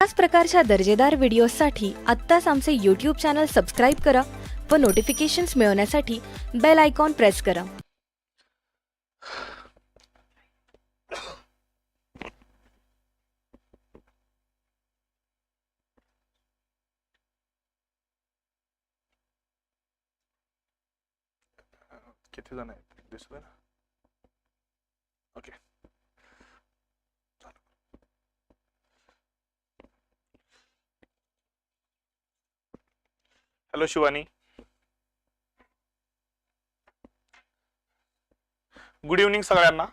त्याच प्रकारच्या दर्जेदार व्हिडिओसाठी आत्ताच आमचे यूट्यूब चॅनल सबस्क्राईब करा व नोटिफिकेशन्स मिळवण्यासाठी बेल आयकॉन प्रेस करा. किती जण आहेत? दिसतंय ना? हॅलो शिवानी. गुड इव्हनिंग सगळ्यांना.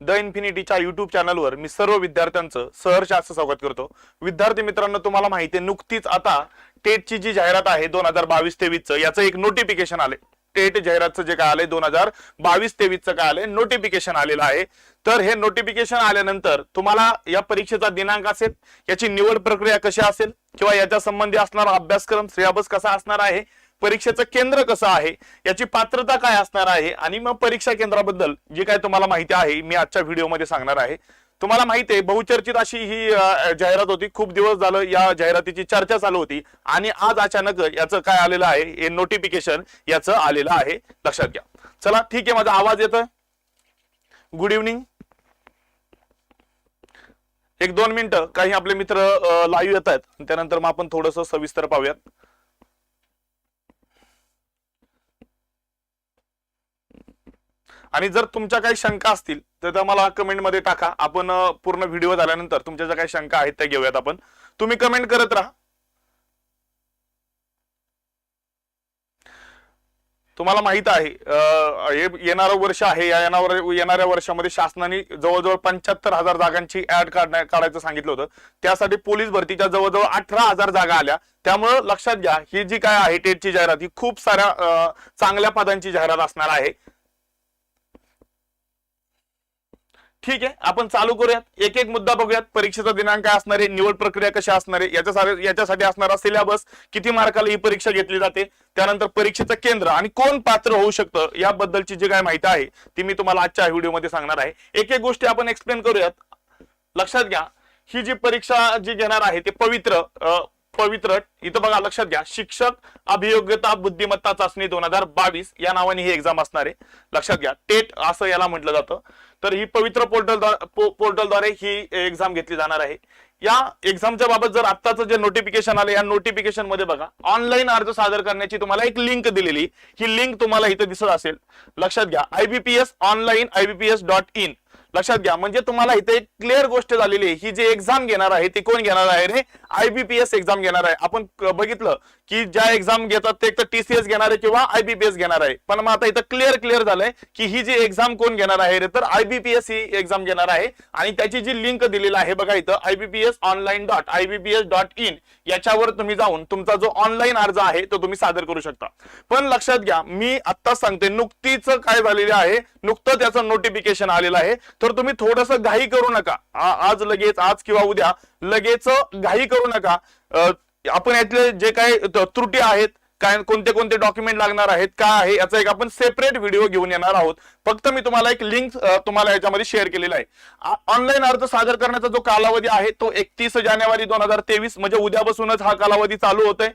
द इन्फिनिटीच्या युट्यूब चॅनलवर मी सर्व विद्यार्थ्यांचं सहर्ष असं स्वागत करतो. विद्यार्थी मित्रांनो तुम्हाला माहिती नुकतीच आता टेटची जी जाहिरात आहे दोन हजार बावीस तेवीसचं याचं एक नोटिफिकेशन आले स्टेट जाहिरातचं जे काय आलंय दोन हजार बावीस तेवीसचं काय आलंय नोटिफिकेशन आलेलं आहे. तर हे नोटिफिकेशन आल्यानंतर तुम्हाला या परीक्षेचा दिनांक असेल याची निवड प्रक्रिया कशी असेल किंवा याच्या संबंधी असणारा अभ्यासक्रम सिलेबस कसा असणार आहे परीक्षेचं केंद्र कसं आहे याची पात्रता काय असणार आहे आणि मग परीक्षा केंद्राबद्दल जी काय तुम्हाला माहिती आहे मी आजच्या व्हिडिओमध्ये सांगणार आहे. तुम्हाला माहिती आहे बहुचर्चित अशी ही जाहिरात होती. खूप दिवस झालं या जाहिरातीची चर्चा चालू होती. आणि आज अचानक याचं काय आलेलं आहे हे नोटिफिकेशन याचं आलेलं आहे. लक्षात घ्या. चला ठीक आहे माझा आवाज येतोय? गुड इव्हनिंग एक दोन मिनिटं. काही आपले मित्र लाईव्ह येत आहेत. त्यानंतर मग आपण थोडस सविस्तर पाहूयात. आणि जर तुमच्या काही शंका असतील तर त्या मला कमेंटमध्ये टाका. आपण पूर्ण व्हिडिओ झाल्यानंतर तुमच्या ज्या काही शंका आहेत त्या घेऊयात आपण. तुम्ही कमेंट करत राहा. तुम्हाला माहीत आहे हे येणारं वर्ष आहे. या येणाऱ्या येणाऱ्या वर्षामध्ये शासनाने जवळजवळ पंच्याहत्तर हजार जागांची ऍड काढण्या काढायचं सांगितलं होतं. त्यासाठी पोलीस भरतीच्या जवळजवळ अठरा हजार जागा आल्या. त्यामुळं लक्षात घ्या ही जी काय आहे टेटची जाहिरात ही खूप साऱ्या चांगल्या पदांची जाहिरात असणार आहे. ठीक आहे आपण चालू करूयात. एक एक मुद्दा बघूयात. परीक्षेचा दिनांक काय असणार आहे? निवड प्रक्रिया कशी असणार आहे? याच्यासाठी याच्यासाठी असणारा सिलेबस किती मार्काला ही परीक्षा घेतली जाते? त्यानंतर परीक्षेचं केंद्र आणि कोण पात्र होऊ शकतं? याबद्दलची जी काय माहिती आहे ती मी तुम्हाला आजच्या व्हिडिओमध्ये सांगणार आहे. एक एक गोष्टी आपण एक्सप्लेन करूयात. लक्षात घ्या. ही जी परीक्षा जी घेणार आहे ते पवित्र अ, पवित्र इथं बघा लक्षात घ्या. शिक्षक अभियोग्यता बुद्धिमत्ता चाचणी दोन हजार बावीस या नावाने ही एक्झाम असणार आहे. लक्षात घ्या. टेट असं याला म्हटलं जातं. तर ही पवित्र पोर्टल पोर्टलद्वारे ही एक्झाम घेतली जाणार आहे. या एक्झामच्या बाबत जर आत्ताचं जे नोटिफिकेशन आलं या नोटिफिकेशनमध्ये बघा ऑनलाईन अर्ज सादर करण्याची तुम्हाला एक लिंक दिलेली. ही लिंक तुम्हाला इथं दिसत असेल. लक्षात घ्या. IBPS online IBPS dot in लक्षात घ्या म्हणजे तुम्हाला इथे एक क्लिअर गोष्ट झालेली आहे. ही जी एक्झाम घेणार आहे ती कोण घेणार आहे रे? आयबीपीएस एक्झाम घेणार आहे. आपण बघितलं की ज्या एक्झाम घेतात ते एक तर टीसीएस घेणार आहे किंवा आयबीपीएस घेणार आहे. पण मग आता इथं क्लिअर क्लिअर झालंय की ही जी एक्झाम कोण घेणार आहे रे? तर आयबीपीएस ही एक्झाम घेणार आहे. आणि त्याची जी लिंक दिलेली आहे बघा इथं IBPS online dot IBPS dot in याच्यावर तुम्ही जाऊन तुमचा जो ऑनलाईन अर्ज आहे तो तुम्ही सादर करू शकता. पण लक्षात घ्या मी आता सांगते नुकतीच काय झालेलं आहे नुकतं त्याचं नोटिफिकेशन आलेलं आहे. तर तुम्ही थोडस घाई करू नका. आ- आज लगेच आज किंवा उद्या लगेच घाई करू नका. आपण यातले जे काही त्रुटी आहेत काय कोणते कोणते डॉक्युमेंट लागणार आहेत काय आहे याचा एक आपण सेपरेट व्हिडिओ घेऊन येणार आहोत. फक्त मी तुम्हाला एक लिंक तुम्हाला याच्यामध्ये शेअर केलेला आहे. ऑनलाईन अर्ज सादर करण्याचा जो कालावधी आहे तो एकतीस जानेवारी दोन हजार तेवीस म्हणजे उद्यापासूनच हा कालावधी चालू होतोय.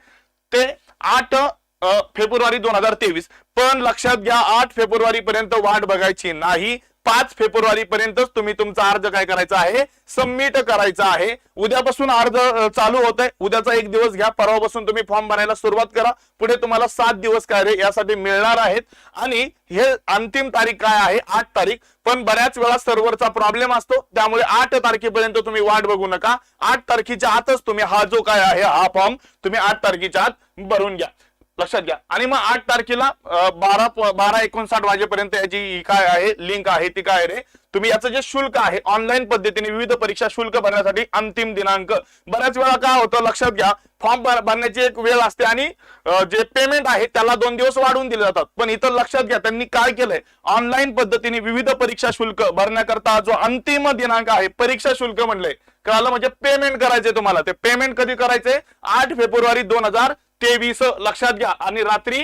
ते आठ फेब्रुवारी दोन हजार तेवीस. पण लक्षात घ्या आठ फेब्रुवारी पर्यंत वाट बघायची नाही. पाच फेब्रुवारी पर्यंतच तुम्ही तुमचा अर्ज काय करायचा आहे? सबमिट करायचा आहे. उद्यापासून अर्ज चालू होत आहे उद्याचा एक दिवस घ्या. परवापासून तुम्ही फॉर्म भरायला सुरुवात करा. पुढे तुम्हाला सात दिवस काय रे यासाठी मिळणार आहेत. आणि हे अंतिम तारीख काय आहे? आठ तारीख. पण बऱ्याच वेळा सर्व्हरचा प्रॉब्लेम असतो. त्यामुळे आठ तारखेपर्यंत तुम्ही वाट बघू नका. आठ तारखेच्या आतच तुम्ही हा जो काय आहे हा फॉर्म तुम्ही आठ तारखेच्या आत भरून घ्या. लक्षात घ्या. आणि मग आठ तारखेला बारा बारा एकोणसाठ वाजेपर्यंत याची काय आहे लिंक आहे ती काय रे? तुम्ही याचं जे शुल्क आहे ऑनलाईन पद्धतीने विविध परीक्षा शुल्क भरण्यासाठी अंतिम दिनांक. बऱ्याच वेळा काय होतं लक्षात घ्या फॉर्म भरण्याची एक वेळ असते आणि जे पेमेंट आहे त्याला दोन दिवस वाढवून दिले जातात. पण इथं लक्षात घ्या त्यांनी काय केलंय? ऑनलाईन पद्धतीने विविध परीक्षा शुल्क भरण्याकरता जो अंतिम दिनांक आहे परीक्षा शुल्क म्हणलंय कळालं? म्हणजे पेमेंट करायचे तुम्हाला. ते पेमेंट कधी करायचे आठ फेब्रुवारी दोन हजार तेवीस लक्षात घ्या. आणि रात्री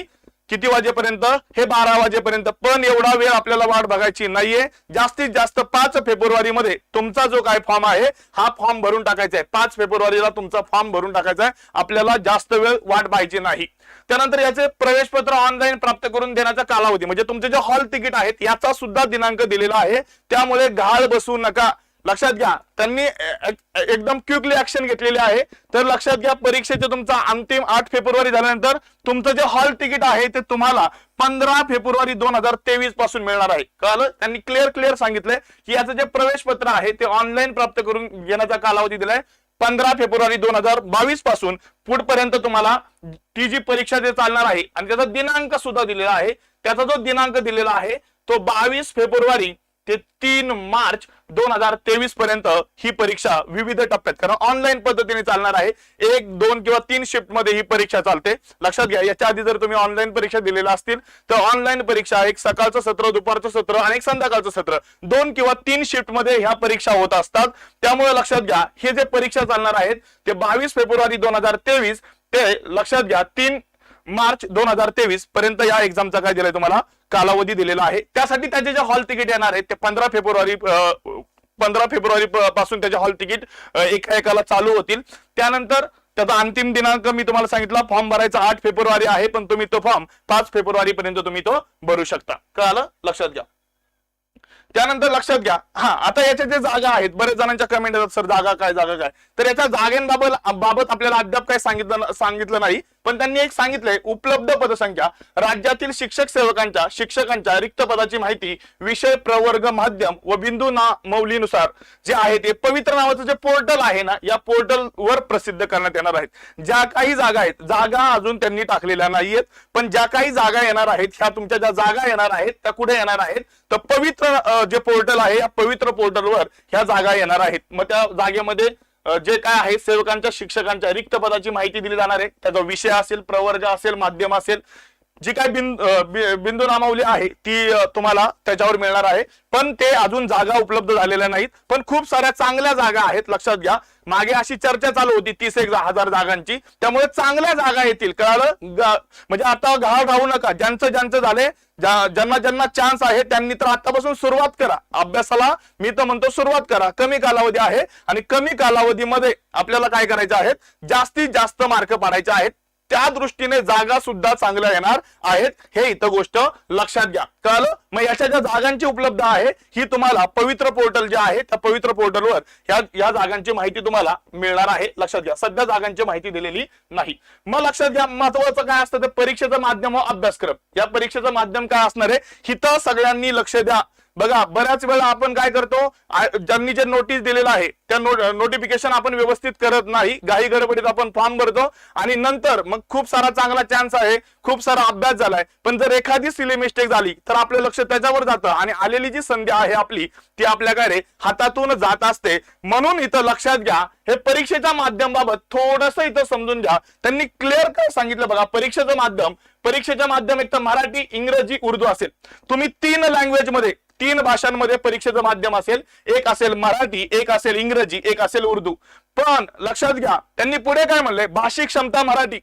किती वाजेपर्यंत? हे बारा वाजेपर्यंत. पण एवढा वेळ आपल्याला वाट बघायची नाहीये. जास्तीत जास्त पाच फेब्रुवारी मध्ये तुमचा जो काय फॉर्म आहे हा फॉर्म भरून टाकायचा आहे. पाच फेब्रुवारीला तुमचा फॉर्म भरून टाकायचा आहे. आपल्याला जास्त वेळ वाट पाहायची नाही. त्यानंतर याचे प्रवेश पत्र ऑनलाईन प्राप्त करून देण्याचा कालावधी म्हणजे तुमचे जे हॉल तिकीट आहेत याचा सुद्धा दिनांक दिलेला आहे. त्यामुळे घाळ बसू नका. लक्षात घ्या. त्यांनी एकदम क्विकली ऍक्शन घेतलेली आहे. तर लक्षात घ्या परीक्षेचे तुमचा अंतिम आठ फेब्रुवारी झाल्यानंतर तुमचं जे हॉल तिकीट आहे ते तुम्हाला पंधरा फेब्रुवारी दोन हजार तेवीसपासून मिळणार आहे. कळालं? त्यांनी क्लिअर क्लिअर सांगितलंय की याचं जे प्रवेश पत्र आहे ते ऑनलाईन प्राप्त करून घेण्याचा कालावधी दिलाय. पंधरा फेब्रुवारी दोन हजार बावीसपासून पुढपर्यंत तुम्हाला ती जी परीक्षा जे चालणार आहे आणि त्याचा दिनांक सुद्धा दिलेला आहे त्याचा जो दिनांक दिलेला आहे तो बावीस फेब्रुवारी ते तीन मार्च दोन हजार तेवीस पर्यंत ही परीक्षा विविध टप्प्यात कारण ऑनलाईन पद्धतीने चालणार आहे. एक दोन किंवा तीन शिफ्टमध्ये ही परीक्षा चालते. लक्षात घ्या याच्या आधी जर तुम्ही ऑनलाईन परीक्षा दिलेल्या असतील तर ऑनलाईन परीक्षा एक सकाळचं सत्र दुपारचं सत्र आणि एक संध्याकाळचं सत्र दोन किंवा तीन शिफ्टमध्ये ह्या परीक्षा होत असतात. त्यामुळे लक्षात घ्या हे जे परीक्षा चालणार आहेत ते बावीस फेब्रुवारी दोन हजार तेवीस ते लक्षात घ्या तीन मार्च दोन हजार तेवीस पर्यंत या एक्झामचा काय दिलाय तुम्हाला? कालावधी दिलेला आहे. त्यासाठी त्याचे जे हॉल तिकीट येणार आहेत ते पंधरा फेब्रुवारी पंधरा फेब्रुवारी पासून त्याचे हॉल तिकीट एकाएकाला एका एकाला चालू होतील. त्यानंतर त्याचा अंतिम दिनांक मी तुम्हाला सांगितला फॉर्म भरायचा आठ फेब्रुवारी आहे पण तुम्ही तो फॉर्म पाच फेब्रुवारी पर्यंत तुम्ही तो भरू शकता. कळालं? लक्षात घ्या. त्यानंतर लक्षात घ्या. हा आता याच्या जे जागा आहेत बरेच जणांच्या कमेंट येतात सर जागा काय जागा काय? तर याच्या जागांबाबत बाबत आपल्याला अद्याप काय सांगितलं सांगितलं नाही. पण त्यांनी एक सांगितलंय उपलब्ध पदसंख्या राज्यातील शिक्षक सेवकांच्या शिक्षकांच्या रिक्त पदाची माहिती विषय प्रवर्ग माध्यम व बिंदू ना मौलीनुसार जे आहे ते पवित्र नावाचं जे पोर्टल आहे ना या पोर्टल वर प्रसिद्ध करण्यात येणार आहेत. ज्या काही जागा आहेत जागा अजून त्यांनी टाकलेल्या नाहीयेत पण ज्या काही जागा येणार आहेत ह्या तुमच्या ज्या जागा येणार आहेत त्या कुठे येणार आहेत तर पवित्र जे पोर्टल आहे या पवित्र पोर्टलवर ह्या जागा येणार आहेत. मग त्या जागेमध्ये जे काय आहे सेवकांच्या शिक्षकांच्या रिक्त पदाची माहिती दिली जाणार आहे. त्याचा विषय असेल प्रवर्ग असेल माध्यम असेल जी काय बिंदू बिंदू नामावली आहे ती तुम्हाला त्याच्यावर मिळणार आहे. पण ते अजून जागा उपलब्ध झालेल्या नाहीत. पण खूप साऱ्या चांगल्या जागा आहेत लक्षात घ्या. मागे अशी चर्चा चालू होती तीस एक हजार जागांची. त्यामुळे चांगल्या जागा येतील कळालं? म्हणजे आता घाव राहू नका. ज्यांचं ज्यांचं झाले ज्यांना ज्यांना चान्स आहे त्यांनी तर आतापासून सुरुवात करा. अभ्यासाला मी तर म्हणतो सुरुवात करा. कमी कालावधी आहे आणि कमी कालावधीमध्ये आपल्याला काय करायचं आहे? जास्तीत जास्त मार्क पाडायचे आहेत. त्या दृष्टीने जागा सुद्धा चांगल्या येणार आहेत. हे इथं गोष्ट लक्षात घ्या. कळलं? मग याच्या ज्या जागांची उपलब्ध आहे ही तुम्हाला पवित्र पोर्टल जे आहे त्या पवित्र पोर्टलवर ह्या या जागांची माहिती तुम्हाला मिळणार आहे. लक्षात घ्या. सध्या जागांची माहिती दिलेली नाही. मग लक्षात घ्या महत्वाचं काय असतं? ते परीक्षेचं माध्यम व अभ्यासक्रम. या परीक्षेचं माध्यम काय असणार आहे? हिथं सगळ्यांनी लक्ष द्या. बघा बऱ्याच वेळा आपण काय करतो ज्यांनी जे नोटीस दिलेलं आहे त्या नोटिफिकेशन आपण व्यवस्थित करत नाही. घाई गडबडीत आपण फॉर्म भरतो. आणि नंतर मग खूप सारा चांगला चान्स आहे खूप सारा अभ्यास झालाय. पण जर एखादी सिली मिस्टेक झाली तर आपलं लक्ष त्याच्यावर जातं. आणि आलेली जी संधी आहे आपली ती आपल्याकडे हातातून जात असते. म्हणून इथं लक्षात घ्या हे परीक्षेच्या माध्यमाबाबत थोडस इथं समजून घ्या. त्यांनी क्लिअर काय सांगितलं बघा परीक्षेचं माध्यम. परीक्षेच्या माध्यम एक तर मराठी इंग्रजी उर्दू असेल. तुम्ही तीन लँग्वेजमध्ये तीन भाषांमध्ये परीक्षेचं माध्यम असेल एक असेल मराठी एक असेल इंग्रजी एक असेल उर्दू. पण लक्षात घ्या त्यांनी पुढे काय म्हणलंय भाषिक क्षमता मराठी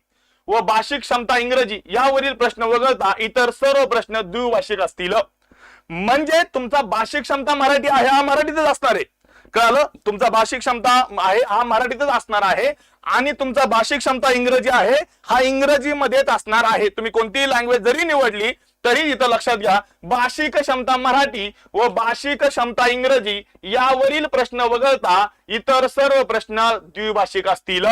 व भाषिक क्षमता इंग्रजी यावरील प्रश्न वगळता इतर सर्व प्रश्न द्विभाषिक असतील. म्हणजे तुमचा भाषिक क्षमता मराठी आहे हा मराठीतच असणार आहे. कळलं? तुमचा भाषिक क्षमता आहे हा मराठीतच असणार आहे आणि तुमचा भाषिक क्षमता इंग्रजी आहे हा इंग्रजीमध्येच असणार आहे. तुम्ही कोणतीही लँग्वेज जरी निवडली तरी इथं लक्षात घ्या भाषिक क्षमता मराठी व भाषिक क्षमता इंग्रजी यावरील प्रश्न वगळता इतर सर्व प्रश्न द्विभाषिक असतील.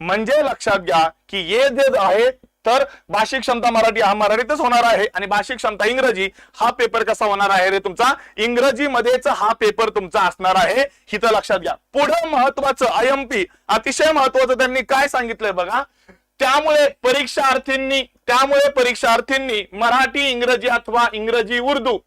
म्हणजे लक्षात घ्या की हे जे आहे तर भाषिक क्षमता मराठी हा मराठीतच होणार आहे आणि भाषिक क्षमता इंग्रजी हा पेपर कसा होणार आहे रे तुमचा? इंग्रजीमध्येच हा पेपर तुमचा असणार आहे. हिथं लक्षात घ्या. पुढं महत्वाचं आय एम पी अतिशय महत्वाचं त्यांनी काय सांगितलंय बघा? त्यामुळे परीक्षार्थींनी त्यामुळे परीक्षार्थींनी मराठी इंग्रजी अथवा इंग्रजी उर्दू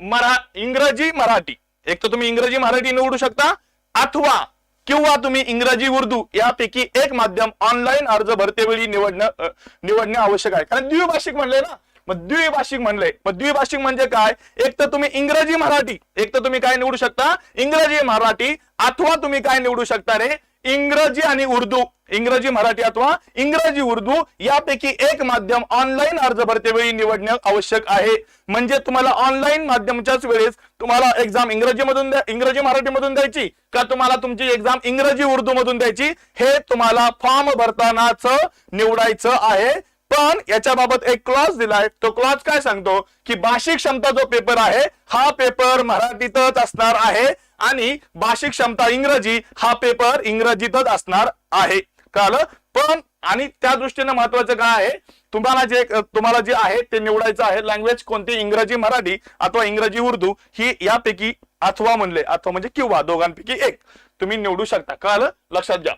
मरा इंग्रजी मराठी एक तर तुम्ही इंग्रजी मराठी निवडू शकता अथवा किंवा तुम्ही इंग्रजी उर्दू यापैकी एक माध्यम ऑनलाईन अर्ज भरतेवेळी निवडणं निवडणे आवश्यक आहे. कारण द्विभाषिक म्हणले ना मग द्विभाषिक म्हणले. मग द्विभाषिक म्हणजे काय? एक तर तुम्ही इंग्रजी मराठी एक तर तुम्ही काय निवडू शकता? इंग्रजी मराठी अथवा तुम्ही काय निवडू शकता रे? इंग्रजी आणि उर्दू इंग्रजी मराठी अथवा इंग्रजी उर्दू यापैकी एक माध्यम ऑनलाईन अर्ज भरतेवेळी निवडणे आवश्यक आहे. म्हणजे तुम्हाला ऑनलाईन माध्यमच्याच वेळेस तुम्हाला एक्झाम इंग्रजीमधून इंग्रजी मराठीमधून द्यायची का तुम्हाला तुमची एक्झाम इंग्रजी उर्दू मधून द्यायची हे तुम्हाला फॉर्म भरतानाच निवडायचं आहे. पण याच्याबाबत एक क्लॉज दिलाय. तो क्लॉज काय सांगतो? की भाषिक क्षमता जो पेपर आहे हा पेपर मराठीतच असणार आहे. आणि भाषिक क्षमता इंग्रजी हा पेपर इंग्रजीतच असणार आहे. कळलं? पण आणि त्या दृष्टीने महत्वाचं काय आहे? तुम्हाला जे तुम्हाला जे आहे ते निवडायचं आहे लँग्वेज कोणती? इंग्रजी मराठी अथवा इंग्रजी उर्दू ही यापैकी अथवा म्हणले अथवा म्हणजे किंवा दोघांपैकी एक. तुम्ही निवडू शकता. कळलं? लक्षात घ्या.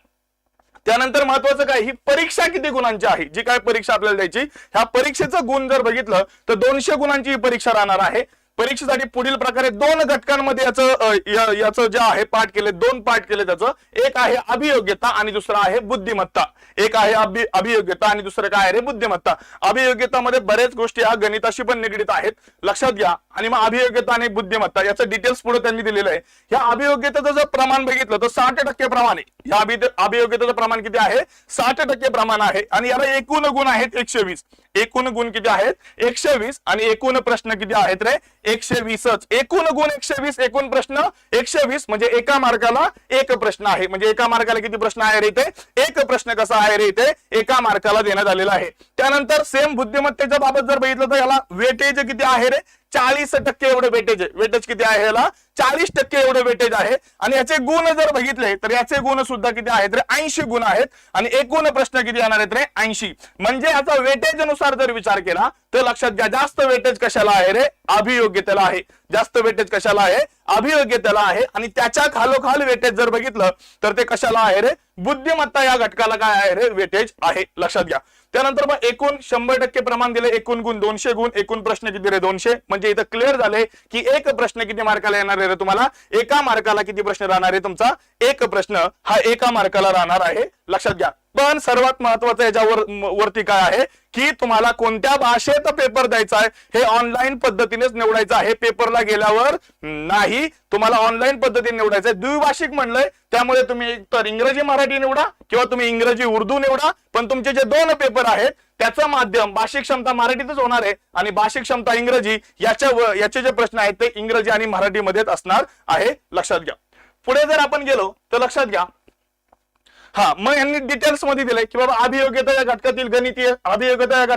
त्यानंतर महत्वाचं काय? ही परीक्षा किती गुणांची आहे? जी काय परीक्षा आपल्याला द्यायची? ह्या परीक्षेचं गुण जर बघितलं तर दोनशे गुणांची ही परीक्षा राहणार आहे. परीक्षेसाठी पुढील प्रकारे दोन घटकांमध्ये याचं याचं जे आहे पाठ केले दोन पाठ केले त्याचं. एक आहे अभियोग्यता आणि दुसरं आहे बुद्धिमत्ता. एक आहे अभि अभियोग्यता आणि दुसरं काय आहे रे बुद्धिमत्ता. अभियोग्यतामध्ये बरेच गोष्टी हा गणिताशी पण निगडीत आहेत. लक्षात घ्या. आणि मग अभियोग्यता आणि बुद्धिमत्ता याचं डिटेल्स पुढे त्यांनी दिलेलं आहे. या अभियोग्यतेचं जर प्रमाण बघितलं तर साठ टक्के प्रमाण आहे. या अभियोग्यतेचं प्रमाण किती आहे? साठ टक्के प्रमाण आहे. आणि याला एकूण गुण आहेत एकशे वीस. एकूण गुण किती आहेत? एकशे वीस. आणि एकूण प्रश्न किती आहेत रे? एकशे वीसच. एकूण गुण एकशे वीस एकूण प्रश्न एकशे वीस. म्हणजे एका मार्काला एक प्रश्न आहे. म्हणजे एका मार्काला किती प्रश्न आहे रे इथे? एक प्रश्न कसा आहे रे इथे? एका मार्काला देण्यात आलेला आहे. त्यानंतर सेम बुद्धिमत्तेच्या बाबत जर बघितलं तर याला वेटेज किती आहे रे? चाळीस टक्के एवढे वेटेज आहे. वेटेज किती आहे याला चाळीस टक्के एवढे वेटेज आहे. आणि याचे गुण जर बघितले तर याचे गुण सुद्धा किती आहेत रे? ऐंशी गुण आहेत. आणि एकूण प्रश्न किती येणार आहेत रे? ऐंशी. म्हणजे याचा वेटेजनुसार जर विचार केला तर लक्षात घ्या जास्त वेटेज कशाला आहे रे? अभियोग्यतेला आहे. जास्त वेटेज कशाला आहे? अभियोग्यतेला आहे. आणि त्याच्या खालोखाल वेटेज जर बघितलं तर ते कशाला आहे रे? बुद्धिमत्ता या घटकाला काय आहे रे? वेटेज आहे. लक्षात घ्या. त्यानंतर मग एकूण शंभर टक्के प्रमाण दिले एकूण गुण दोनशे गुण एकूण प्रश्न किती रे दोनशे? म्हणजे इथं क्लिअर झाले की एक प्रश्न किती मार्काला येणार आहे रे तुम्हाला? एका मार्काला किती प्रश्न राहणार आहे तुमचा? एक प्रश्न हा एका मार्काला राहणार आहे. लक्षात घ्या. पण सर्वात महत्वाचं याच्यावर वरती काय आहे? की तुम्हाला कोणत्या भाषेत पेपर द्यायचा आहे हे ऑनलाईन पद्धतीनेच निवडायचं आहे. पेपरला गेल्यावर नाही. तुम्हाला ऑनलाईन पद्धतीने निवडायचं आहे. द्विभाषिक म्हणलंय त्यामुळे तुम्ही एक तर इंग्रजी मराठी निवडा किंवा तुम्ही इंग्रजी उर्दू निवडा. पण तुमचे जे दोन पेपर आहेत त्याचं माध्यम भाषिक क्षमता मराठीतच होणार आहे आणि भाषिक क्षमता इंग्रजी याच्या याचे जे प्रश्न आहेत ते इंग्रजी आणि मराठीमध्येच असणार आहे. लक्षात घ्या. पुढे जर आपण गेलो तर लक्षात घ्या हा मग यांनी डिटेल्समध्ये दिलंय की बाबा अभियोग्यता या घटकातील गणितीय अभियोग्यता या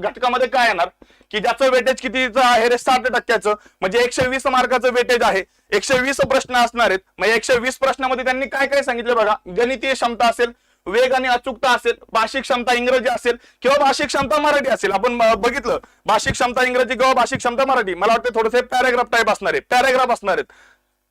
घटकामध्ये काय येणार? की ज्याचं वेटेज कितीचं आहे रे साठ टक्क्याचं म्हणजे एकशे वीस मार्काचं वेटेज आहे एकशे वीस प्रश्न असणार आहेत मग एकशे वीस प्रश्नामध्ये त्यांनी काय काय सांगितलं बघा? गणितीय क्षमता असेल वेग आणि अचूकता असेल भाषिक क्षमता इंग्रजी असेल किंवा भाषिक क्षमता मराठी असेल. आपण बघितलं भाषिक क्षमता इंग्रजी किंवा भाषिक क्षमता मराठी. मला वाटतं थोडेसे पॅराग्राफ टाईप असणार आहे पॅराग्राफ असणार आहेत.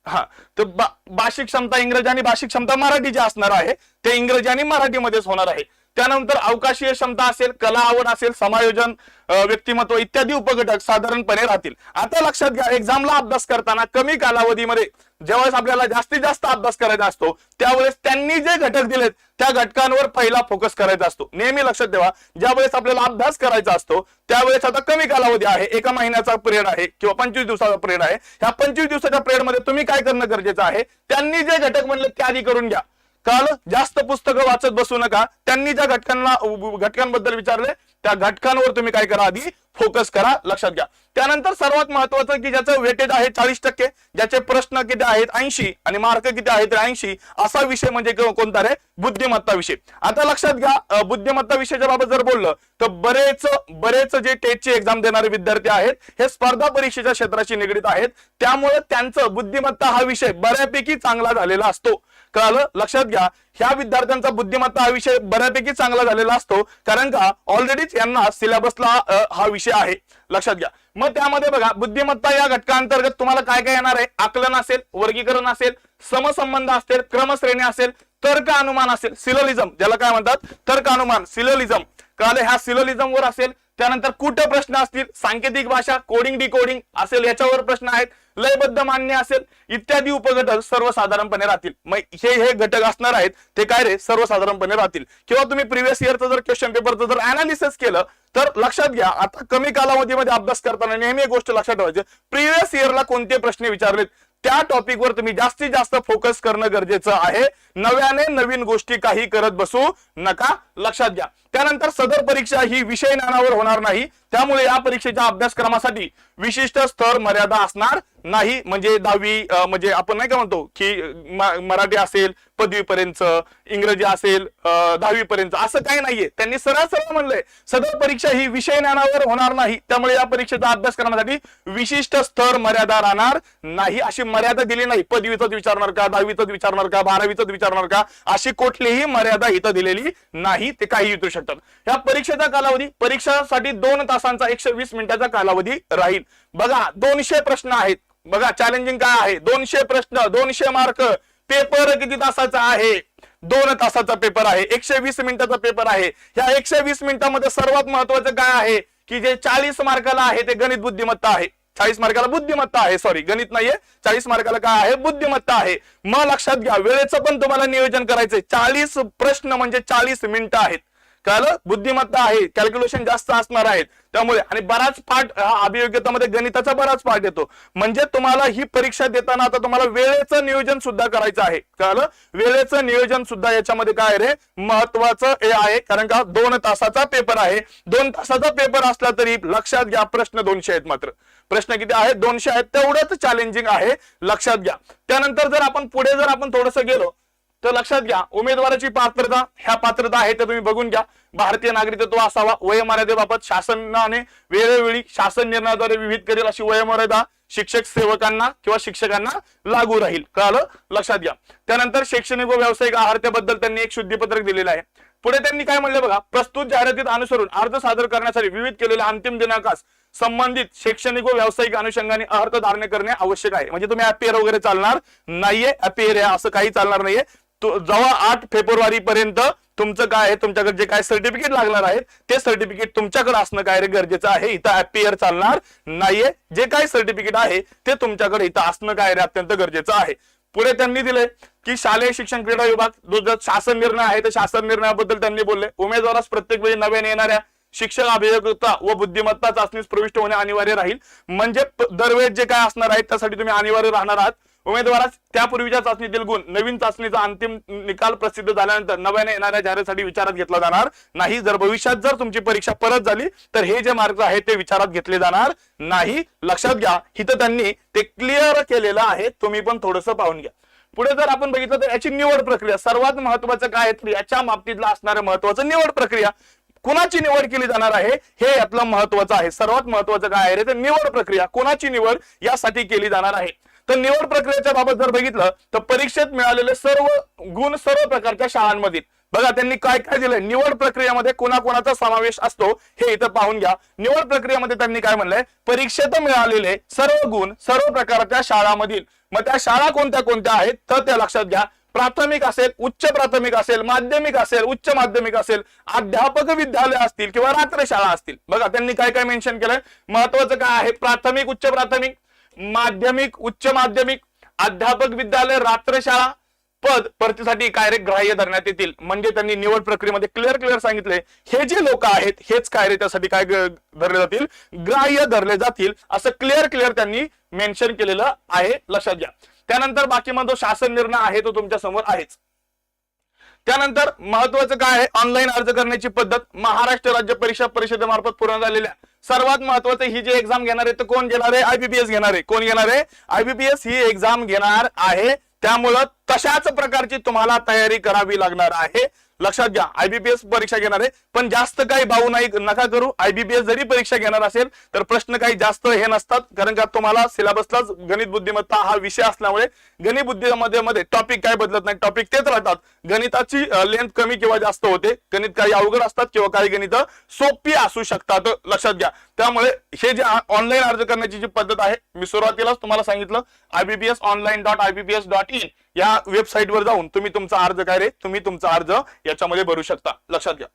हा तर बा- भाषिक क्षमता इंग्रजी आणि भाषिक क्षमता मराठी असणार आहे ते इंग्रजी आणि मराठीमध्येच होणार आहे. त्यानंतर अवकाशीय क्षमता असेल कला आवड असेल समायोजन व्यक्तिमत्व इत्यादी उपघटक साधारणपणे राहतील. आता लक्षात घ्या एक्झामला अभ्यास करताना कमी कालावधीमध्ये ज्यावेळेस आपल्याला जास्तीत जास्त अभ्यास करायचा असतो त्यावेळेस त्यांनी जे घटक दिलेत त्या घटकांवर पहिला फोकस करायचा असतो. नेहमी लक्षात ठेवा ज्यावेळेस आपल्याला अभ्यास करायचा असतो त्यावेळेस आता कमी कालावधी आहे एका महिन्याचा पिरियड आहे किंवा पंचवीस दिवसाचा पिरियड आहे. ह्या पंचवीस दिवसाच्या पिरियडमध्ये तुम्ही काय करणं गरजेचं आहे? त्यांनी जे घटक म्हणले ते आधी करून घ्या. काल जास्त पुस्तकं वाचत बसू नका. त्यांनी ज्या घटकांना घटकांबद्दल विचारले त्या घटकांवर तुम्ही काय करा आधी? फोकस करा. लक्षात घ्या. त्यानंतर सर्वात महत्वाचं की ज्याचं वेटेज आहे चाळीस टक्के ज्याचे प्रश्न किती आहेत? ऐंशी. आणि मार्क किती आहेत? ऐंशी. असा विषय म्हणजे कोणता रे? बुद्धिमत्ता विषय. आता लक्षात घ्या बुद्धिमत्ता विषयाच्या बाबत जर बोललं तर बरेच बरेच जे टेटची एक्झाम देणारे विद्यार्थी आहेत हे स्पर्धा परीक्षेच्या क्षेत्राशी निगडीत आहेत. त्यामुळे त्यांचं बुद्धिमत्ता हा विषय बऱ्यापैकी चांगला झालेला असतो. कळालं? लक्षात घ्या. ह्या विद्यार्थ्यांचा बुद्धिमत्ता हा विषय बऱ्यापैकी चांगला झालेला असतो. कारण का? ऑलरेडीच यांना सिलेबसला हा विषय आहे. लक्षात घ्या. मग त्यामध्ये बघा बुद्धिमत्ता या घटकांतर्गत तुम्हाला काय काय येणार आहे? आकलन असेल वर्गीकरण असेल समसंबंध असेल क्रमश्रेणी असेल तर्क अनुमान असेल सिलोलिझम ज्याला काय म्हणतात? तर्क अनुमान सिलोलिझम कळाले? ह्या सिलोलिझम वर असेल त्यानंतर कुठं प्रश्न असतील? सांकेतिक भाषा कोडिंग डिकोडिंग असेल याच्यावर प्रश्न आहेत. लयबद्ध मान्य असेल. इत्यादी उपघटक सर्वसाधारणपणे राहतील. मग हे हे घटक असणार आहेत ते काय रे? सर्वसाधारणपणे राहतील. किंवा तुम्ही प्रिव्हियस इयरचं जर क्वेश्चन पेपरचं जर अनालिसिस केलं तर लक्षात घ्या आता कमी कालावधीमध्ये अभ्यास करताना नेहमी एक गोष्ट लक्षात ठेवायची. प्रिव्हियस इयरला कोणते प्रश्न विचारलेत? त्या टॉपिकवर तुम्ही जास्तीत जास्त फोकस करणं गरजेचं आहे. नव्याने नवीन गोष्टी काही करत बसू नका. लक्षात घ्या. त्यानंतर सदर परीक्षा ही विषय ज्ञानावर होणार नाही. त्यामुळे या परीक्षेच्या अभ्यासक्रमासाठी विशिष्ट स्तर मर्यादा असणार नाही. म्हणजे दहावी म्हणजे आपण नाही का म्हणतो की मराठी असेल पदवीपर्यंत इंग्रजी असेल दहावी पर्यंत असं काही नाहीये. त्यांनी सरळ सरळ म्हणलंय सदर परीक्षा ही विषय ज्ञानावर होणार नाही. त्यामुळे या परीक्षेचा अभ्यास करण्यासाठी विशिष्ट स्तर मर्यादा राहणार नाही. अशी मर्यादा दिली नाही. पदवीच विचारणार का दहावीच विचारणार का बारावीच विचारणार का अशी कुठलीही मर्यादा इथं दिलेली नाही. ते काही विचारू शकतात या परीक्षेचा कालावधी परीक्षासाठी दोन तासांचा एकशे वीस मिनिटाचा कालावधी राहील. बघा दोनशे प्रश्न आहेत. बघा चॅलेंजिंग काय आहे? दोनशे प्रश्न दोनशे मार्क पेपर किती तासाचा आहे? दोन तासाचा पेपर आहे. एकशे वीस मिनिटाचा पेपर आहे. या एकशे वीस मिनिटामध्ये सर्वात महत्वाचं काय आहे? की जे चाळीस मार्काला आहे ते गणित बुद्धिमत्ता आहे. चाळीस मार्काला बुद्धिमत्ता आहे. सॉरी गणित नाहीये. चाळीस मार्काला काय आहे? बुद्धिमत्ता आहे. मग लक्षात घ्या वेळेचं पण तुम्हाला नियोजन करायचंय. चाळीस प्रश्न म्हणजे चाळीस मिनिटं आहेत. कळलं? बुद्धिमत्ता आहे कॅल्क्युलेशन जास्त असणार आहेत त्यामुळे आणि बराच पाठ हा अभियोग्यतामध्ये गणिताचा बराच पाठ येतो. म्हणजे तुम्हाला ही परीक्षा देताना आता तुम्हाला वेळेचं नियोजन सुद्धा करायचं आहे. कळलं? वेळेचं नियोजन सुद्धा याच्यामध्ये काय रे? महत्वाचं हे आहे कारण का दोन तासाचा पेपर आहे. दोन तासाचा पेपर असला तरी लक्षात घ्या प्रश्न दोनशे आहेत मात्र. प्रश्न किती आहेत? दोनशे आहेत. तेवढंच चॅलेंजिंग आहे. लक्षात घ्या. त्यानंतर जर आपण पुढे जर आपण थोडस गेलो तर लक्षात घ्या उमेदवाराची पात्रता ह्या पात्रता आहे तर तुम्ही बघून घ्या. भारतीय नागरिकत्व असावा वयमर्यादेबाबत शासनाने वेळोवेळी शासन निर्णयाद्वारे विविध करेल अशी वयमर्यादा शिक्षक सेवकांना किंवा शिक्षकांना लागू राहील. कळालं? लक्षात घ्या. त्यानंतर शैक्षणिक व व्यावसायिक आहारत्याबद्दल त्यांनी एक शुद्धीपत्रक दिलेलं आहे. पुढे त्यांनी काय म्हणलं बघा? प्रस्तुत जाहिरातीत अनुसरून अर्ज सादर करण्यासाठी विविध केलेल्या अंतिम दिनांकास संबंधित शैक्षणिक व व्यावसायिक अनुषंगाने अर्थ धारणे करणे आवश्यक आहे. म्हणजे तुम्ही अपियर वगैरे चालणार नाहीये. अपियर आहे असं काही चालणार नाहीये. तो- आठ फेब्रुवारी पर्यंत तुमचं काय आहे तुमच्याकडे जे काय सर्टिफिकेट लागणार आहे ते सर्टिफिकेट तुमच्याकडे असणं काय रे गरजेचं आहे? इथं अपियर चालणार नाहीये. जे काय सर्टिफिकेट आहे ते तुमच्याकडे इथं असणं काय रे अत्यंत गरजेचं आहे? पुढे त्यांनी दिले की शालेय शिक्षण क्रीडा विभाग जो शासन निर्णय आहे तर शासन निर्णयाबद्दल त्यांनी बोलले. उमेदवारास प्रत्येक वेळी नव्याने येणाऱ्या शिक्षक अभियोगता व बुद्धिमत्ता चाचणीस प्रविष्ट होणे अनिवार्य राहील. म्हणजे दरवेळेस जे काय असणार आहे त्यासाठी तुम्ही अनिवार्य राहणार आहात. उमेदवारास त्यापूर्वीच्या चाचणीतील गुण नवीन चाचणीचा अंतिम निकाल प्रसिद्ध झाल्यानंतर नव्याने येणाऱ्या जाहिरातीसाठी विचारात घेतला जाणार नाही. जर भविष्यात जर तुमची परीक्षा परत झाली तर हे जे मार्क आहेत ते विचारात घेतले जाणार नाही. लक्षात घ्या इथं त्यांनी ते क्लिअर केलेलं आहे. तुम्ही पण थोडस पाहून घ्या. पुढे जर आपण बघितलं तर याची निवड प्रक्रिया सर्वात महत्वाचं काय आहे? तर याच्या बाबतीतलं असणारं महत्वाचं निवड प्रक्रिया. कुणाची निवड केली जाणार आहे? हे यातलं महत्वाचं आहे. सर्वात महत्वाचं काय आहे रे? तर निवड प्रक्रिया. कोणाची निवड यासाठी केली जाणार आहे? तर निवड प्रक्रियेच्या बाबत जर बघितलं तर परीक्षेत मिळालेले सर्व गुण सर्व प्रकारच्या शाळांमधील बघा त्यांनी काय काय दिलंय? निवड प्रक्रियेमध्ये कोणाकोणाचा समावेश असतो हे इथं पाहून घ्या. निवड प्रक्रियेमध्ये त्यांनी काय म्हणलंय? परीक्षेत मिळालेले सर्व गुण सर्व प्रकारच्या शाळांमधील मग त्या शाळा कोणत्या कोणत्या आहेत? तर त्या लक्षात घ्या. प्राथमिक असेल उच्च प्राथमिक असेल माध्यमिक असेल उच्च माध्यमिक असेल अध्यापक विद्यालय असतील किंवा रात्रशाळा असतील. बघा त्यांनी काय काय मेन्शन केलंय? महत्वाचं काय आहे? प्राथमिक उच्च प्राथमिक? माध्यमिक उच्च माध्यमिक अध्यापक विद्यालय रात्रशाळा पद भरतीसाठी काय रे ग्राह्य धरण्यात येतील. म्हणजे त्यांनी निवड प्रक्रियेमध्ये क्लिअर क्लिअर सांगितले हे जे लोक आहेत हेच काय रे त्यासाठी काय धरले जातील? ग्राह्य धरले जातील असं क्लिअर क्लिअर त्यांनी मेन्शन केलेलं आहे. लक्षात घ्या. त्यानंतर बाकी मग जो शासन निर्णय आहे तो तुमच्यासमोर आहेच. त्यानंतर महत्वाचं काय आहे? ऑनलाईन अर्ज करण्याची पद्धत. महाराष्ट्र राज्य परीक्षा परिषदेमार्फत पूर्ण झालेल्या सर्वात महत्वाचं ही जी एक्झाम घेणार आहे तर कोण घेणार आहे? आयबीपीएस घेणार आहे. कोण घेणार आहे? आयबीपीएस ही एक्झाम घेणार आहे. त्यामुळं तशाच प्रकारची तुम्हाला तयारी करावी लागणार आहे. लक्षात घ्या आयबीपीएस परीक्षा घेणार आहे. पण जास्त काही भाऊ नाही नका करू. आयबीपीएस जरी परीक्षा घेणार असेल तर प्रश्न काही जास्त हे नसतात. कारण का तुम्हाला सिलेबसलाच गणित बुद्धिमत्ता हा विषय असल्यामुळे गणित बुद्धिमत्तेमध्ये मध्ये टॉपिक काय बदलत नाही. टॉपिक तेच राहतात. गणिताची लेंथ कमी किंवा जास्त होते. गणित काही अवघड असतात किंवा काही गणित सोपी असू शकतात. लक्षात घ्या. त्यामुळे हे जे ऑनलाईन अर्ज करण्याची जी पद्धत आहे मी सुरुवातीलाच तुम्हाला सांगितलं. IBPS online dot IBPS dot in या वेबसाईटवर जाऊन तुम्ही तुमचा अर्ज काय रे? तुम्ही तुमचा अर्ज याच्यामध्ये भरू शकता. लक्षात घ्या.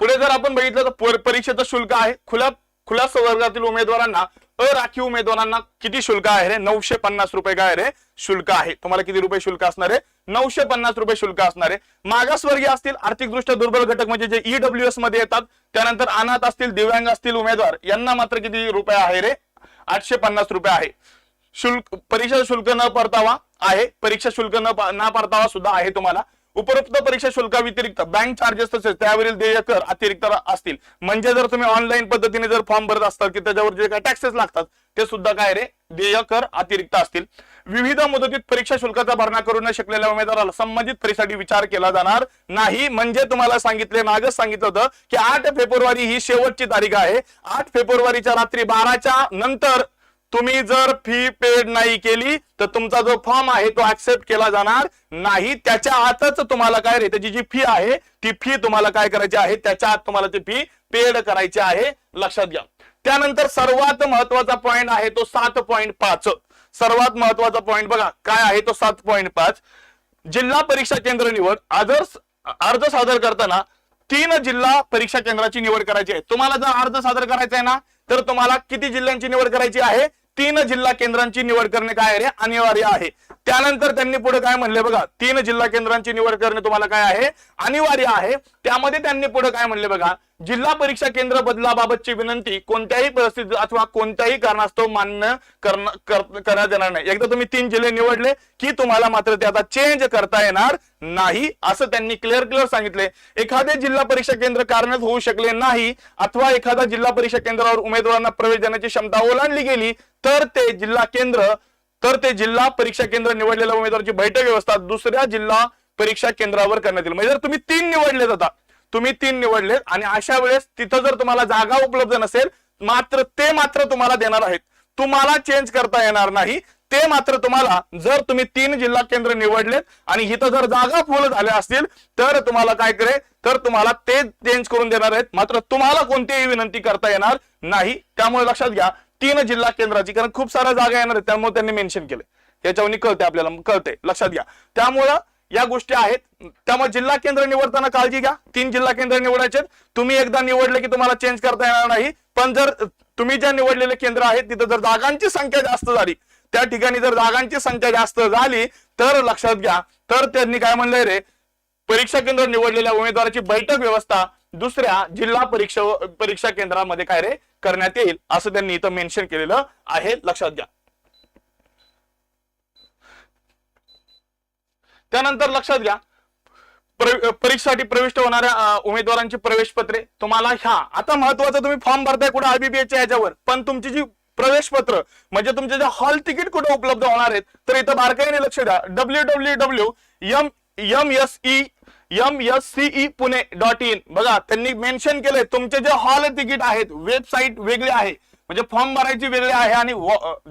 पुढे जर आपण बघितलं तर परीक्षेचं शुल्क आहे. खुल्या खुल्या संवर्गातील उमेदवारांना अराखीव उमेदवारांना किती शुल्क आहे रे? नऊशे पन्नास रुपये काय रे? शुल्क आहे. तुम्हाला किती रुपये शुल्क असणार आहे? नऊशे पन्नास रुपये शुल्क असणार आहे. मागासवर्गीय असतील आर्थिकदृष्ट्या दुर्बल घटक म्हणजे जे ईडब्ल्यू एसमध्ये येतात त्यानंतर अनाथ असतील दिव्यांग असतील उमेदवार यांना मात्र किती रुपये आहे रे? आठशे पन्नास रुपये आहे. शुल्क परीक्षा शुल्क न परतावा आहे. परीक्षा शुल्क न ना परतावा सुद्धा आहे तुम्हाला. उपरोक्त परीक्षा शुल्का व्यतिरिक्त बँक चार्जेस तसेच त्यावरील देय कर अतिरिक्त असतील. म्हणजे जर तुम्ही ऑनलाईन पद्धतीने जर फॉर्म भरत असतात की त्याच्यावर जे काही टॅक्सेस लागतात ते सुद्धा काय रे? देय कर अतिरिक्त असतील. विविध मुदतीत परीक्षा शुल्काचा भरणा करू न शकलेल्या उमेदवाराला संबंधित परीक्षेसाठी विचार केला जाणार नाही. म्हणजे तुम्हाला सांगितले मागच सांगितलं होतं की आठ फेब्रुवारी ही शेवटची तारीख आहे. आठ फेब्रुवारीच्या रात्री बाराच्या नंतर तुम्ही जर फी पेड नाही केली तर तुमचा जो फॉर्म आहे तो ऍक्सेप्ट केला जाणार नाही. त्याच्या आतच तुम्हाला काय रे त्याची जी फी आहे ती फी तुम्हाला काय करायची आहे त्याच्या आत तुम्हाला ती फी पेड करायची आहे. लक्षात घ्या. त्यानंतर सर्वात महत्त्वाचा पॉइंट आहे तो सात पॉईंट पाच. सर्वात महत्त्वाचा पॉईंट बघा काय आहे तो सात पॉईंट पाच? जिल्हा परीक्षा केंद्र निवड आदर्श अर्ज सादर करताना तीन जिल्हा परीक्षा केंद्राची निवड करायची आहे. तुम्हाला जर अर्ज सादर करायचा आहे ना तर तुम्हाला किती जिल्ह्यांची निवड करायची आहे? तीन जिल्हा केंद्रांची निवड करणे काय रे? अनिवार्य आहे. त्यानंतर त्यांनी पुढे काय म्हणले बघा तीन जिल्हा केंद्रांची निवड करणे तुम्हाला काय आहे? अनिवार्य आहे. त्यामध्ये त्यांनी पुढे काय म्हणले बघा जिल्हा परीक्षा केंद्र बदलाबाबतची विनंती कोणत्याही परिस्थितीत अथवा कोणत्याही कारणास्तव मान्य करण्यात येणार नाही. एकदा तुम्ही तीन जिल्हे निवडले की तुम्हाला मात्र ते आता चेंज करता येणार नाही असं त्यांनी क्लिअर क्लिअर सांगितले. एखादे जिल्हा परीक्षा केंद्र कारणच होऊ शकले नाही अथवा एखादा जिल्हा परीक्षा केंद्रावर उमेदवारांना प्रवेश देण्याची क्षमता ओलांडली गेली तर ते जिल्हा केंद्र तर ते जिल्हा परीक्षा केंद्र निवडलेल्या उमेदवाराची बैठक व्यवस्था दुसऱ्या जिल्हा परीक्षा केंद्रावर करण्यात येईल. म्हणजे जर तुम्ही तीन निवडले जाता तुम्ही तीन निवडले आणि अशा वेळेस तिथं जर तुम्हाला जागा उपलब्ध नसेल मात्र ते मात्र तुम्हाला देणार आहेत. तुम्हाला चेंज करता येणार नाही. ते मात्र तुम्हाला जर तुम्ही तीन जिल्हा केंद्र निवडलेत आणि इथं जर जागा फुल झाल्या असतील तर तुम्हाला काय करे तर तुम्हाला ते चेंज करून देणार आहेत. मात्र तुम्हाला कोणतीही विनंती करता येणार नाही. त्यामुळे लक्षात घ्या तीन जिल्हा केंद्राची कारण खूप साऱ्या जागा येणार आहेत त्यामुळे त्यांनी मेन्शन केले याच्यावर कळते आपल्याला कळते लक्षात घ्या. त्यामुळं या गोष्टी आहेत. त्यामुळे जिल्हा केंद्र निवडताना काळजी घ्या. तीन जिल्हा केंद्र निवडायचे तुम्ही एकदा निवडले की तुम्हाला चेंज करता येणार नाही. पण जर तुम्ही ज्या निवडलेले केंद्र आहेत तिथं जर जागांची संख्या जास्त झाली त्या ठिकाणी जर जागांची संख्या जास्त झाली तर लक्षात घ्या. तर त्यांनी काय म्हणलंय रे? परीक्षा केंद्र निवडलेल्या उमेदवाराची बैठक व्यवस्था दुसऱ्या जिल्हा परीक्षा परीक्षा केंद्रामध्ये काय रे? करण्यात येईल असं त्यांनी इथं मेन्शन केलेलं आहे. लक्षात घ्या. त्यानंतर लक्षात घ्या परीक्षेसाठी प्रविष्ट होणाऱ्या उमेदवारांची प्रवेश पत्रे तुम्हाला ह्या आता महत्वाचं तुम्ही फॉर्म भरताय कुठे आरबीबीएच्या ह्याच्यावर. पण तुमची जी प्रवेश पत्र म्हणजे तुमचे जे हॉल तिकीट कुठे उपलब्ध होणार आहेत तर इथं बारकाईने लक्ष द्या. W W W M M S E M S CE Pune dot in बघा त्यांनी मेन्शन केलंय तुमचे जे हॉल तिकीट आहेत वेबसाईट वेगळी आहे. म्हणजे फॉर्म भरायची वेगळी आहे आणि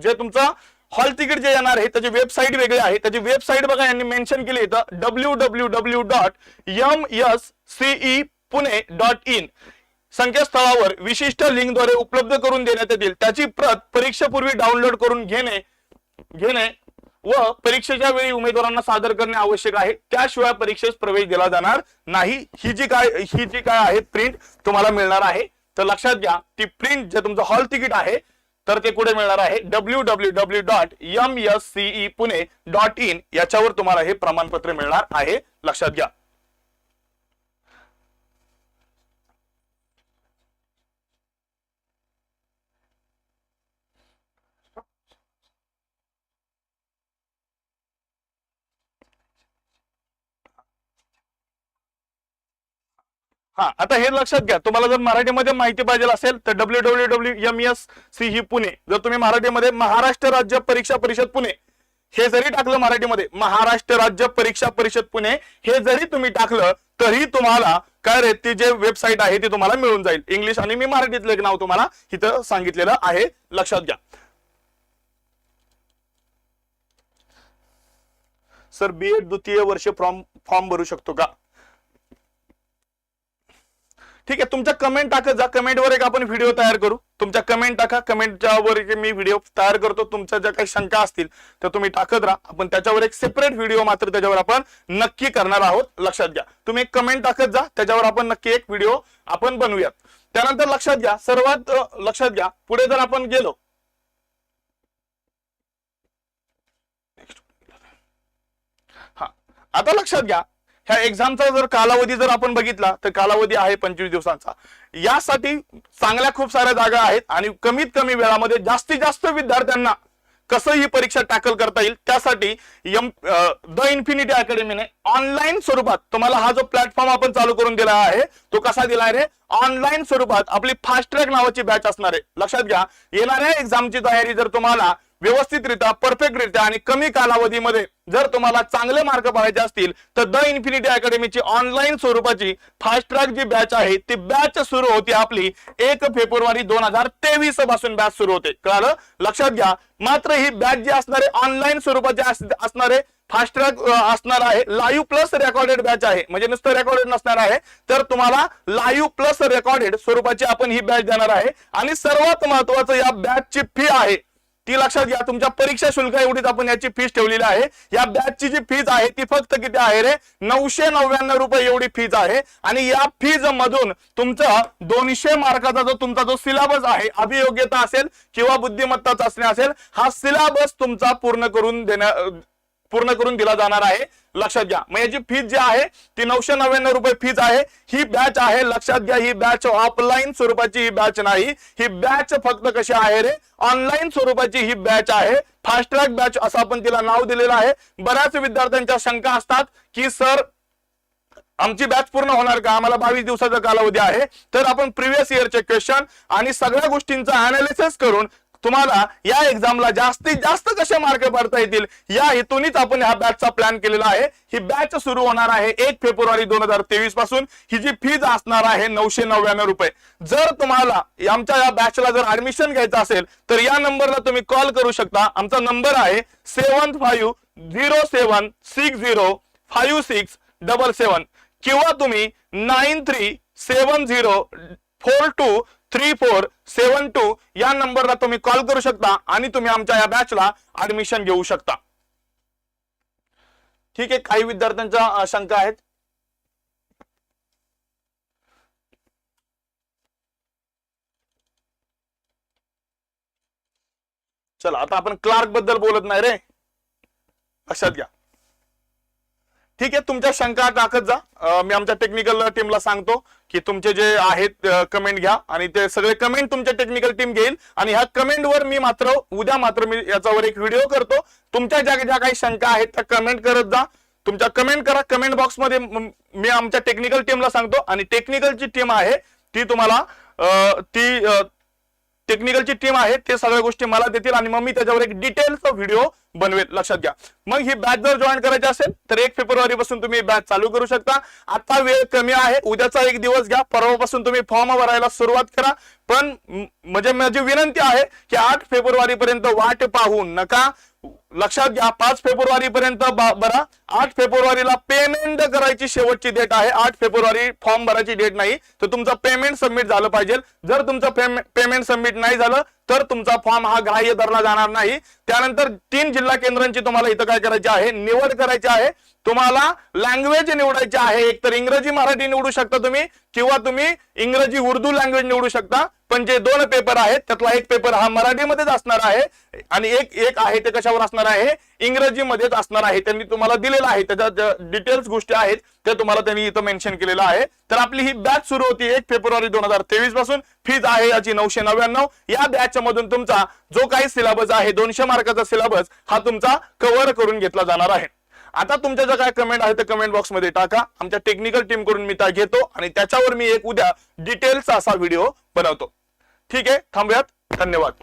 जे तुमचं हॉल तिकीट जे येणार आहे त्याची वेबसाईट वेगळी आहे. त्याची वेबसाईट बघा यांनी मेन्शन केली इथं W W W dot M S CE Pune dot in संकेतस्थळावर विशिष्ट लिंकद्वारे उपलब्ध करून देण्यात येतील. त्याची प्रत परीक्षेपूर्वी डाउनलोड करून घेणे घेणे व परीक्षेच्या वेळी उमेदवारांना सादर करणे आवश्यक आहे. त्याशिवाय परीक्षेस प्रवेश दिला जाणार नाही. ही जी काय ही जी काय आहे प्रिंट तुम्हाला मिळणार आहे. तर लक्षात घ्या ती प्रिंट जे तुमचं हॉल तिकीट आहे तर ते कुठे मिळणार आहे? W W W dot M S CE Pune dot in याच्यावर तुम्हाला हे प्रमाणपत्र मिळणार आहे. लक्षात घ्या. हा आता हे लक्षात घ्या. तुम्हाला जर मराठीमध्ये माहिती पाहिजे असेल तर W W W M S C ही पुणे. जर तुम्ही मराठीमध्ये महाराष्ट्र राज्य परीक्षा परिषद पुणे हे जरी टाकलं मराठीमध्ये महाराष्ट्र राज्य परीक्षा परिषद पुणे हे जरी तुम्ही टाकलं तरी तुम्हाला काय रे ती जे वेबसाईट आहे ती तुम्हाला मिळून जाईल. इंग्लिश आणि मी मराठीतलं एक नाव तुम्हाला इथं सांगितलेलं आहे. लक्षात घ्या. सर बी एड द्वितीय वर्ष फॉर्म फॉर्म भरू शकतो का? ठीक आहे तुमच्या कमेंट टाकत जा. कमेंटवर एक आपण व्हिडिओ तयार करू. तुमच्या कमेंट टाका. कमेंटच्या वर एक मी व्हिडिओ तयार करतो. तुमच्या ज्या काही शंका असतील तर तुम्ही टाकत राहा. आपण त्याच्यावर एक सेपरेट व्हिडिओ मात्र त्याच्यावर आपण नक्की करणार आहोत. लक्षात घ्या. तुम्ही एक कमेंट टाकत जा. त्याच्यावर आपण नक्की एक व्हिडिओ आपण बनवूयात. त्यानंतर लक्षात घ्या. सर्वात लक्षात घ्या. पुढे जर आपण गेलो. हा. आता लक्षात घ्या. ह्या एक्झामचा जर कालावधी जर आपण बघितला तर कालावधी आहे पंचवीस दिवसांचा. यासाठी चांगल्या खूप साऱ्या जागा आहेत आणि कमीत कमी वेळामध्ये जास्तीत जास्त विद्यार्थ्यांना कसं ही परीक्षा टॅकल करता येईल त्यासाठी यम द इन्फिनिटी अकॅडमीने ऑनलाईन स्वरूपात तुम्हाला हा जो प्लॅटफॉर्म आपण चालू करून दिला आहे तो कसा दिला आहे रे? ऑनलाईन स्वरूपात आपली फास्ट ट्रॅक नावाची बॅच असणार आहे. लक्षात घ्या येणाऱ्या एक्झामची तयारी जर तुम्हाला व्यवस्थितरित्या परफेक्टरित्या आणि कमी कालावधीमध्ये जर तुम्हाला चांगले मार्क पाहायचे असतील तर द इन्फिनिटी अकॅडमीची ऑनलाईन स्वरूपाची फास्ट ट्रॅक जी बॅच आहे ती बॅच सुरू होती आपली एक फेब्रुवारी दोन हजार तेवीसपासून बॅच सुरू होते. कळालं? लक्षात घ्या. मात्र ही बॅच जी असणारे ऑनलाईन स्वरूपाची असणारे फास्ट ट्रॅक असणार आहे. लाईव्ह प्लस रेकॉर्डेड बॅच आहे. म्हणजे नुसतं रेकॉर्डेड नसणार आहे. तर तुम्हाला लाईव्ह प्लस रेकॉर्डेड स्वरूपाची आपण ही बॅच देणार आहे. आणि सर्वात महत्वाचं या बॅचची फी आहे. ती लक्षात घ्या तुमच्या परीक्षा शुल्क एवढीच आपण याची फीस ठेवलेली आहे. या बॅचची जी फीज आहे ती फक्त किती आहे रे? नऊशे नव्याण्णव रुपये एवढी फीज आहे. आणि या फीज मधून तुमचा दोनशे मार्काचा जो तुमचा जो सिलेबस आहे अभियोग्यता असेल किंवा बुद्धिमत्ता चाचणी असेल हा सिलेबस तुमचा पूर्ण करून देण्या पूर्ण करून दिला जाणार आहे. लक्षात घ्या. मग याची फीज जी आहे ती नऊशे नव्याण्णव रुपये फीज आहे. ही बॅच आहे. लक्षात घ्या ही बॅच ऑफलाईन स्वरूपाची ही बॅच नाही. ही बॅच फक्त कशी आहे रे? ऑनलाईन स्वरूपाची ही बॅच आहे. फास्ट ट्रॅक बॅच असं आपण तिला नाव दिलेलं आहे. बऱ्याच विद्यार्थ्यांच्या शंका असतात की सर आमची बॅच पूर्ण होणार का? आम्हाला बावीस दिवसाचा कालावधी आहे. तर आपण प्रिव्हियस इयरचे क्वेश्चन आणि सगळ्या गोष्टींचा अनालिसिस करून तुम्हाला या एक्झामला जास्तीत जास्त कसे मार्क पडता येतील या हेतूनच आपण ह्या बॅचचा प्लॅन केलेला आहे. ही बॅच सुरू होणार आहे एक फेब्रुवारी दोन हजार तेवीसपासून. ही जी फीज असणार आहे नऊशे नव्याण्णव रुपये. जर तुम्हाला आमच्या या बॅचला जर ऍडमिशन घ्यायचं असेल तर या नंबरला तुम्ही कॉल करू शकता. आमचा नंबर आहे seven five zero seven six zero five six double seven किंवा तुम्ही nine three seven zero four two three four seven two या नंबरला तुम्ही कॉल करू शकता आणि तुम्ही आमच्या या बॅचला ऍडमिशन घेऊ शकता. ठीक आहे काही विद्यार्थ्यांच्या शंका आहेत? चला आता आपण क्लार्कबद्दल बोलत नाही रे. लक्षात घ्या. ठीक आहे तुमच्या शंका टाकत जा. मी आमच्या टेक्निकल टीमला सांगतो की तुमचे जे आहेत कमेंट घ्या आणि ते सगळे कमेंट तुमच्या टेक्निकल टीम घेईल. आणि ह्या कमेंटवर मी मात्र उद्या मात्र मी याच्यावर एक व्हिडिओ करतो. तुमच्या ज्या ज्या काही शंका आहेत त्या कमेंट करत जा. तुमच्या कमेंट करा. कमेंट बॉक्समध्ये मी आमच्या टेक्निकल टीमला सांगतो. आणि टेक्निकलची टीम आहे ती तुम्हाला ती टेक्निकलची टीम आहे ते सगळ्या गोष्टी मला देतील आणि मग मी त्याच्यावर एक डिटेलचा व्हिडिओ बनवेल. लक्षात घ्या. मग ही बॅच जर जॉईन करायची असेल तर एक फेब्रुवारी पासून तुम्ही बॅच चालू करू शकता. आता वेळ कमी आहे उद्याचा एक दिवस घ्या. परवापासून तुम्ही फॉर्म भरायला सुरुवात करा. पण म्हणजे माझी विनंती आहे की आठ फेब्रुवारी पर्यंत वाट पाहू नका. लक्षात घ्या पाच फेब्रुवारी पर्यंत बरा आठ फेब्रुवारीला पेमेंट करायची शेवटची डेट आहे. आठ फेब्रुवारी फॉर्म भरायची डेट नाही. तर तुमचं पेमेंट सबमिट झालं पाहिजे. जर तुमचं पेमेंट सबमिट नाही झालं तर तुमचा फॉर्म हा ग्राह्य धरला जाणार नाही. त्यानंतर तीन जिल्हा केंद्रांची तुम्हाला इथं काय करायची आहे? निवड करायची आहे. तुम्हाला लँग्वेज निवडायची आहे. एक तर इंग्रजी मराठी निवडू शकता तुम्ही किंवा तुम्ही इंग्रजी उर्दू लँग्वेज निवडू शकता. पण जे दोन पेपर आहेत त्यातला एक पेपर हा मराठीमध्येच असणार आहे आणि एक एक आहे ते कशावर असणार आहे? इंग्रजीमध्येच असणार आहे. त्यांनी तुम्हाला दिलेलं आहे. त्याच्यात डिटेल्स गोष्टी आहेत त्या तुम्हाला त्यांनी इथं मेन्शन केलेलं आहे. तर आपली ही बॅच सुरू होती एक फेब्रुवारी दोन हजार तेवीसपासून. फीज आहे याची नऊशे नव्याण्णव. या बॅच मधून तुमचा जो काही सिलेबस आहे दोनशे मार्काचा सिलेबस हा तुमचा कव्हर करून घेतला जाणार आहे. आता तुमच्या ज्या काय कमेंट आहे ते कमेंट बॉक्समध्ये टाका. आमच्या टेक्निकल टीमकडून मी त्या घेतो आणि त्याच्यावर मी एक उद्या डिटेलचा असा व्हिडिओ बनवतो. ठीक आहे थांबूयात. धन्यवाद.